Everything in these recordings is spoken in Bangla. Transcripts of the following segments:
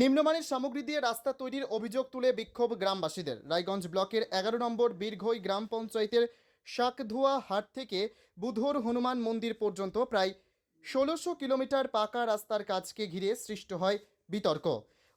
নিম্নমানের সামগ্রী দিয়ে রাস্তা তৈরির অভিযোগ তুলে বিক্ষোভ গ্রামবাসীদের। রায়গঞ্জ ব্লকের এগারো নম্বর বীরঘই গ্রাম পঞ্চায়েতের শাকধুয়া হাট থেকে বুধর হনুমান মন্দির পর্যন্ত প্রায় ষোলোশো কিলোমিটার পাকা রাস্তার কাজকে ঘিরে সৃষ্ট হয় বিতর্ক।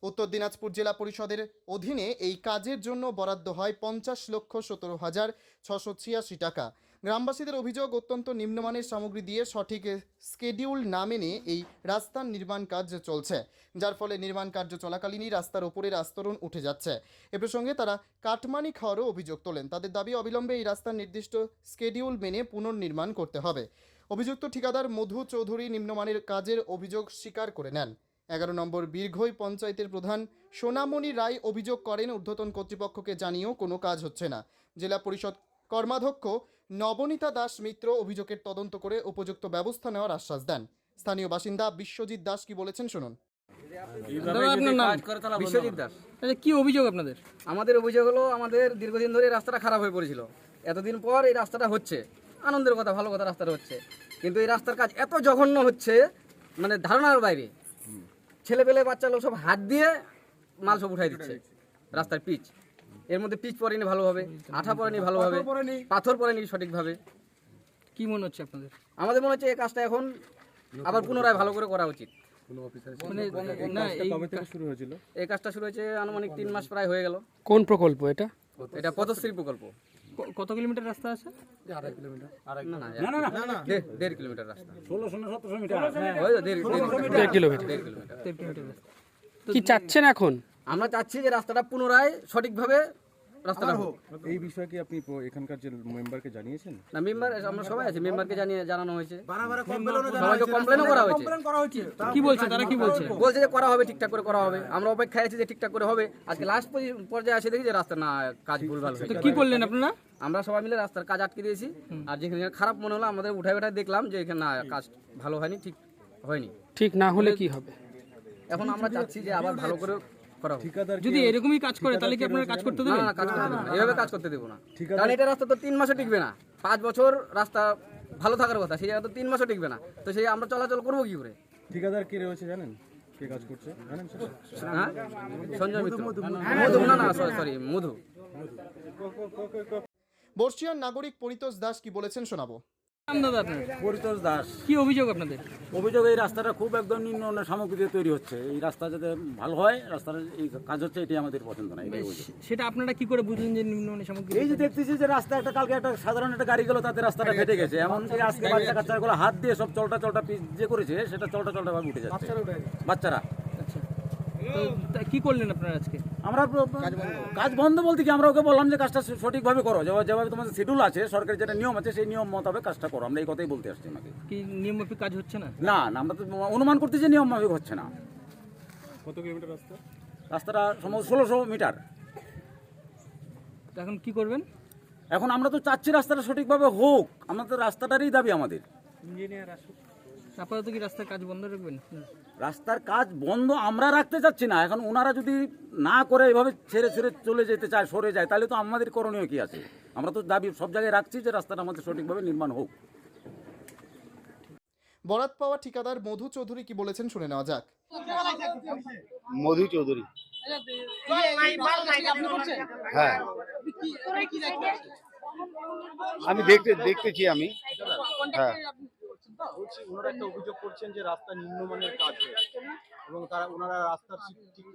উত্তর দিনাজপুর জেলা পরিষদের অধীনে এই কাজের জন্য বরাদ্দ হয় পঞ্চাশ লক্ষ সতেরো হাজার ছশো ছিয়াশি টাকা। গ্রামবাসীদের অভিযোগ, অত্যন্ত নিম্নমানের সামগ্রী দিয়ে সঠিক স্কেডিউল না মেনে এই রাস্তার নির্মাণ কাজ চলছে, যার ফলে নির্মাণ কার্য চলাকালীনই রাস্তার ওপরের আস্তরণ উঠে যাচ্ছে। এ প্রসঙ্গে তারা কাটমানি খাওয়ারও অভিযোগ তোলেন। তাদের দাবি, অবিলম্বে এই রাস্তার নির্দিষ্ট স্কেডিউল মেনে পুনর্নির্মাণ করতে হবে। অভিযুক্ত ঠিকাদার মধু চৌধুরী নিম্নমানের কাজের অভিযোগ স্বীকার করে নেন। এগারো নম্বর বীরঘই পঞ্চায়েতের প্রধান সোনামণি রায় অভিযোগ করেন ঊর্ধ্বতন কর্তৃপক্ষকে জানিয়েও কোনো কাজ হচ্ছে না। জেলা পরিষদ কর্মাধ্যক্ষ নবনীতা দাস মিত্র অভিযোগের তদন্ত করে উপযুক্ত ব্যবস্থা নেওয়ার আশ্বাস দেন। স্থানীয় বাসিন্দা বিশ্বজিৎ দাস কি বলেছেন শুনুন। দাদা বিশ্বজিৎ দাস। কি অভিযোগ আপনাদের? আমাদের অভিযোগ হলো আমাদের দীর্ঘদিন ধরে রাস্তাটা খারাপ হয়ে পড়েছিল। এতদিন পর এই রাস্তাটা হচ্ছে। আনন্দের কথা ভালো কথা রাস্তাটা হচ্ছে। কিন্তু এই রাস্তার কাজ এত জঘন্য হচ্ছে মানে ধারণার বাইরে। ছেলে পেলে বাচ্চা লোক সব হাত দিয়ে মাল সব উঠাই দিচ্ছে। রাস্তার পিচ। এর মধ্যে পিচ পড়েনি ভালোভাবে আঠা পড়েনি ভালোভাবে পাথর পড়েনি সঠিকভাবে। কি মনে হচ্ছে আপনাদের? আমাদের মনে হচ্ছে এই কাজটা এখন আবার পুনরায় ভালো করে করা উচিত। মানে এই এই কাজটা শুরু হয়েছে আনুমানিক তিন মাস প্রায় হয়ে গেল। কোন প্রকল্প এটা? এটা পথশ্রী প্রকল্প। কত কিলোমিটার রাস্তা আছে? না না না দেড়- দেড় কিলোমিটার রাস্তা। ষোলোশো না সতেরোশো মিটার। দেড় কিলোমিটার দেড় কিলোমিটার। দেড় কিলোমিটার। দেড় কিলোমিটার রাস্তা। কি চাচ্ছেন এখন? আমরা চাচ্ছি যে রাস্তাটা পুনরায় সঠিকভাবে রাস্তাটা হোক এই বিষয়ে কি আপনি এখানকার যে মেম্বারকে জানিয়েছেন? না মেম্বার আমরা সবাই আছি মেম্বারকে জানিয়ে জানানো হয়েছে। সবাইকে কমপ্লেনও করা হয়েছে। কি বলছে তারা কি বলছে? বলছে যে করা হবে ঠিকঠাক করে করা হবে। আমরা অপেক্ষায় আছি যে ঠিকঠাক করে হবে। আজকে লাস্ট পর্যায়ে আসে দেখি যে রাস্তা না কাজ ভুলভাল হয়েছে। কি করলেন আপনারা? আমরা সবাই মিলে রাস্তার কাজ আটকে দিয়েছি। আর যেখানে খারাপ মনে হলো আমাদের উঠায় উঠায় দেখলাম যে এখানে না কাজ ভালো হয়নি ঠিক হয়নি। ঠিক না হলে কি হবে? এখন আমরা চাচ্ছি যে আবার ভালো করে যদি এরকমই কাজ করে তাহলে কি আপনারা কাজ করতে দেবেন? না কাজ করতে দেবো না। এভাবে কাজ করতে দেবো না। কারণ এটা রাস্তা তো তিন মাসও টিকবে না। পাঁচ বছর রাস্তা ভালো থাকার কথা সেই জায়গা তো তিন মাসও টিকবে না। তো সেই আমরা চলাচল করব কি করে? ঠিকাদার কে রয়েছে জানেন? কে কাজ করছে? জানেন হ্যাঁ? সঞ্জয় মিত্র। মধু না না সরি মধু। বর্ষিয়ান নাগরিক পরিতোষ দাস কি বলেছেন শোনাবো? দাদা আপনার? পরিতোষ দাস। কি অভিযোগ আপনাদের? অভিযোগ এই রাস্তাটা খুব একদম নিম্ন সামগ্রী দিয়ে তৈরি হচ্ছে। এই রাস্তা যাতে ভালো হয় রাস্তার এই কাজ হচ্ছে এটাই আমাদের পছন্দ না এটাই অভিযোগ। সেটা আপনারা কি করে বুঝলেন যে নিম্নমানের সামগ্রী? এই যে দেখতেছি যে রাস্তা একটা কালকে একটা সাধারণ একটা গাড়ি গেল তাতে রাস্তাটা ফেটে গেছে। এমনকি আজকে বাচ্চা কাচ্চাগুলো হাত দিয়ে সব চলটা চলটা পিচ যে করেছে সেটা চলটা চলটা ভাবে উঠে যাচ্ছে। বাচ্চারা। তো তা কি করলেন আপনারা আজকে? আমরা কাজ বন্ধ। বলতে কি আমরা ওকে বললাম যে কাজটা সঠিকভাবে করো। যেভাবে তোমাদের শিডিউল আছে সরকারি যেটা নিয়ম আছে সেই নিয়ম মোতাবেক কাজটা করো। আমরা এই কথাই বলতে আসছি ওনাকে কি নিয়মমাফিক কাজ হচ্ছে না? না না আমরা তো অনুমান করতে যে নিয়ম মাফিক হচ্ছে না। কত কিলোমিটার রাস্তা? রাস্তাটা সম্ভবত ষোলোশো মিটার। তো এখন কি করবেন? এখন আমরা তো চাচ্ছি রাস্তাটা সঠিকভাবে হোক। আমাদের রাস্তাটারই দাবি আমাদের। আপাতত কি রাস্তার কাজ বন্ধ রাখবেন? রাস্তার কাজ বন্ধ আমরা রাখতে চাচ্ছি না। এখন ওনারা যদি না করে এভাবে ছেড়ে ছেড়ে চলে যেতে চায় সরে যায় তাহলে তো আমাদের করণীয় কি আছে? আমরা তো দাবি সব জায়গায় রাখছি যে রাস্তাটা আমাদের সঠিকভাবে নির্মাণ হোক। বরাত পাওয়া ঠিকাদার মধু চৌধুরী কি বলেছেন শুনে নেওয়া যাক। মধু চৌধুরী। হ্যাঁ। আমি দেখতে দেখতেছি আমি। হ্যাঁ। বলছি ওনারা একটা অভিযোগ করছেন যে রাস্তা নিম্নমানের কাজ হয়েছে। এবং তারা ওনারা রাস্তার ঠিক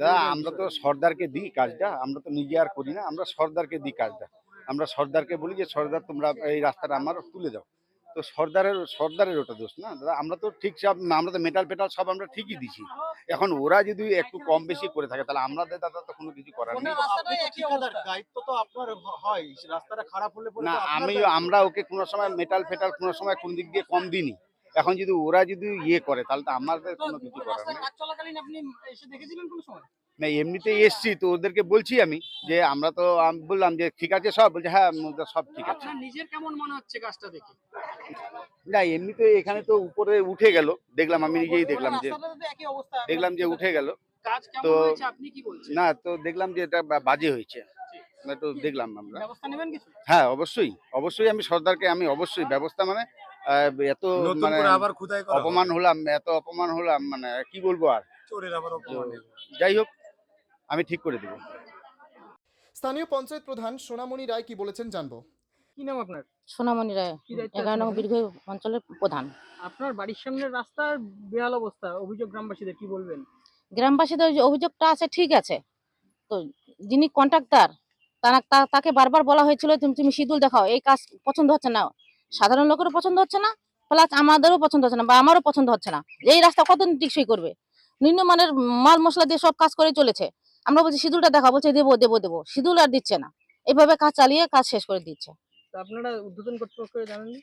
দাদা আমরা তো সর্দারকে দিই কাজটা আমরা তো নিজে আর করি না আমরা সর্দারকে দিই কাজটা। আমরা সর্দারকে বলি যে সর্দার তোমরা এই রাস্তাটা আমার তুলে দাও। তো সর্দারের সর্দারের ওটা দোষ না। দাদা আমরা তো ঠিক সব আমরা তো মেটাল পেটাল সব আমরা ঠিকই দিছি। এখন ওরা যদি একটু কম বেশি করে থাকে তাহলে আমাদের দাদা তো কোনো কিছু করার নেই। দায়িত্ব তো আপনার হয় রাস্তাটা খারাপ হলে না আমি আমরা ওকে কোনো সময় মেটাল ফেটাল কোনো সময় কোন দিক দিয়ে কম দিইনি। এখন যদি ওরা যদি ইয়ে করে তাহলে তো আমাদের কোনো কিছু করার নেই। না এমনিতে এসছি তো ওদেরকে বলছি আমি যে আমরা তো বললাম যে ঠিক আছে সব বলছে হ্যাঁ সব ঠিক আছে। নিজের কেমন মনে হচ্ছে কাজটা দেখে? না এমনিতে এখানে তো উপরে উঠে গেল দেখলাম আমি নিজেই দেখলাম যে দেখলাম যে উঠে গেল। তো- হয়েছে আপনি কি বলছেন? না তো দেখলাম যে এটা বাজে হয়েছে। তো দেখলাম আমরা। ব্যবস্থা নেবেন কিছু? হ্যাঁ অবশ্যই অবশ্যই আমি সর্দারকে আমি অবশ্যই ব্যবস্থা মানে আহ, এত মানে অপমান হলাম এত অপমান হলাম মানে কি বলব আর? চোরের আবার অপমান যাই হোক আমি ঠিক করে দেবো। স্থানীয় পঞ্চায়েত প্রধান সোনামণি রায় কি বলেছেন জানব। কি নাম আপনার? সোনামণি রায় এগারো আছেন নং আপনি? বীরভূম অঞ্চলের প্রধান। আপনার বাড়ির সামনের রাস্তার বেহাল অবস্থা অভিযোগ গ্রামবাসীদের কি বলবেন? গ্রামবাসীদের যে অভিযোগটা আছে ঠিক আছে। তো যিনি কন্ট্রাক্টর তারা তাকে বারবার বলা হয়েছিল তুমি তুমি শিডিউল দেখাও এই কাজ পছন্দ হচ্ছে না। সাধারণ লোকেরও পছন্দ হচ্ছে না প্লাস আমাদেরও পছন্দ হচ্ছে না বা আমারও পছন্দ হচ্ছে না। এই রাস্তা কতদিন টিকসই করবে? নিম্নমানের মাল মশলা দিয়ে সব কাজ করে চলেছে। আমরা বলছি শিডিউলটা দেখা বলছে দেবো দেবো দেবো। শিডিউল আর দিচ্ছে না। এইভাবে কাজ চালিয়ে কাজ শেষ করে দিচ্ছে। আপনারা উদ্বোধন কর্তৃপক্ষকে জানাননি?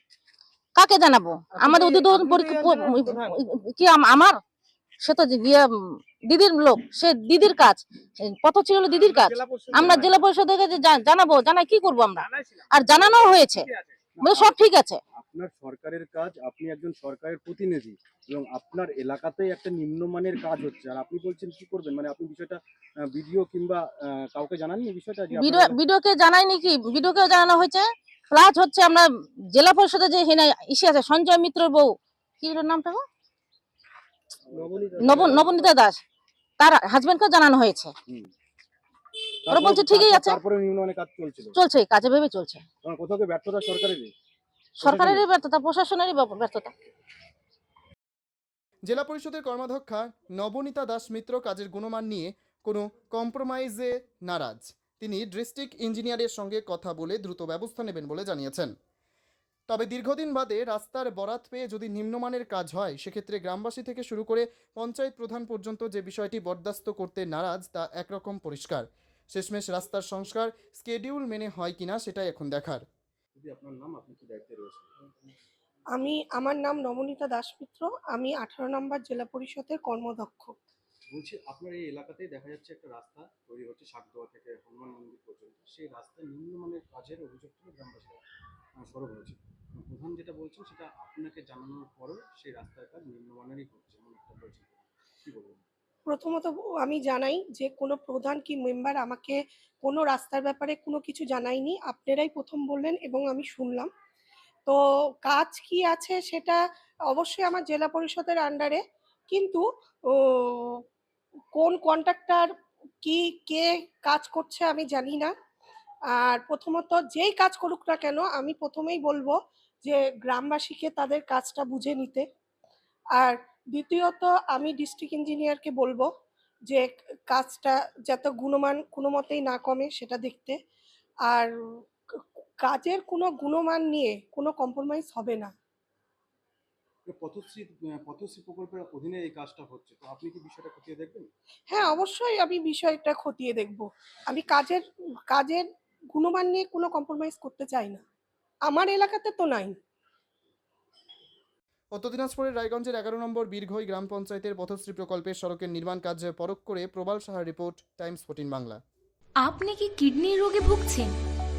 কাকে জানাব? আমাদের উদ্বোধন। কি আমার? সে তো যে গিয়ে দিদির লোক সে দিদির কাজ। পথশ্রী ছিল দিদির কাজ। আমরা জেলা পরিষদকে যে জানাব জানাই কি করব আমরা? আর জানানো হয়েছে। সব ঠিক আছে। আপনার সরকারের কাজ আপনি একজন সরকারের প্রতিনিধি। এবং আপনার এলাকাতেই একটা নিম্নমানের কাজ হচ্ছে। আর আপনি বলছেন কি করবেন? মানে আপনি বিষয়টা ভিডিও কিংবা কাউকে জানাননি বিষয়টা? ভিডিওকে জানাইনি কি? ভিডিওকে জানানো হয়েছে। প্লাস হচ্ছে আমরা জেলা পরিষদে যে হেনা ইসে আছে সঞ্জয় মিত্রর বউ। কি নামটা? নব নবনীতা দাস। তার হাজবেন্ডকে জানানো হয়েছে। ওরা বলছে ঠিকই আছে। তারপরে নিম্নমানের কাজ চলছিল। চলছে কাজে ভেবে চলছে। কোথাও কি ব্যর্থতা সরকারের সরকারেরই ব্যর্থতা প্রশাসনেরই ব্যর্থতা। জেলা পরিষদের কর্মাধ্যক্ষা নবনীতা দাস মিত্র কাজের গুণমান নিয়ে কোনো কম্প্রোমাইজে নারাজ। তিনি ডিস্ট্রিক্ট ইঞ্জিনিয়ারের সঙ্গে কথা বলে দ্রুত ব্যবস্থা নেবেন বলে জানিয়েছেন। তবে দীর্ঘদিন বাদে রাস্তার বরাত পেয়ে যদি নিম্নমানের কাজ হয়, সেক্ষেত্রে গ্রামবাসী থেকে শুরু করে পঞ্চায়েত প্রধান পর্যন্ত যে বিষয়টি বরদাস্ত করতে নারাজ, তা একরকম পরিষ্কার। শেষমেশ রাস্তার সংস্কার স্কেডিউল মেনে হয় কিনা, সেটাই এখন দেখার। আপনার নাম, আপনি কি দায়িত্বে রয়েছে আমি আমার নাম নবনীতা দাসমিত্র আমি আঠারো নম্বর জেলা পরিষদের কর্মদক্ষ বলছি আপনার এই এলাকাতেই দেখা যাচ্ছে একটা রাস্তা তৈরি হচ্ছে শাকদোয়া থেকে হনুমান মন্দির পর্যন্ত। সেই রাস্তায় নিম্নমানের কাজের অভিযোগ তুলে গ্রামবাসীরা সরব হয়েছে। প্রধান যেটা বলছেন সেটা আপনাকে জানানোর পরেও সেই রাস্তার কাজ নিম্নমানেরই হচ্ছে এমন একটা বলছেন। কি বলবেন? প্রথমত আমি জানাই যে কোনো প্রধান কি মেম্বার আমাকে কোনো রাস্তার ব্যাপারে কোনো কিছু জানায়নি। আপনারাই প্রথম বললেন এবং আমি শুনলাম। তো কাজ কি আছে সেটা অবশ্যই আমার জেলা পরিষদের আন্ডারে কিন্তু কোন কন্ট্রাক্টর কি, কে কাজ করছে আমি জানি না। আর প্রথমত যেই কাজ করুক না কেন, আমি প্রথমেই বলব যে গ্রামবাসীকে তাদের কাজটা বুঝে নিতে। আর দ্বিতীয়ত আমি ডিস্ট্রিক্ট ইঞ্জিনিয়ারকে বলব যে কাজটা যাতে গুণমান, কোনো মতেই না কমে সেটা দেখতে। আর কাজের কোনো গুণমান নিয়ে কোনো কম্প্রোমাইজ হবে না। পথশ্রী পথশ্রী প্রকল্পের অধীনে এই কাজটা হচ্ছে তো আপনি কি বিষয়টা খতিয়ে দেখবেন? হ্যাঁ অবশ্যই আমি বিষয়টা খতিয়ে দেখব। আমি কাজের কাজের গুণমান নিয়ে কোনো কম্প্রোমাইজ করতে চাই না। আমার এলাকাতে তো নাই। উত্তর দিনাজপুরের রায়গঞ্জের এগারো নম্বর বীরঘই গ্রাম পঞ্চায়েতের পথশ্রী প্রকল্পের সড়কের নির্মাণ কাজ পরখ করে প্রবাল সাহার রিপোর্ট টাইমস ফোর্টিন বাংলা। আপনি কি কিডনির রোগে ভুগছেন?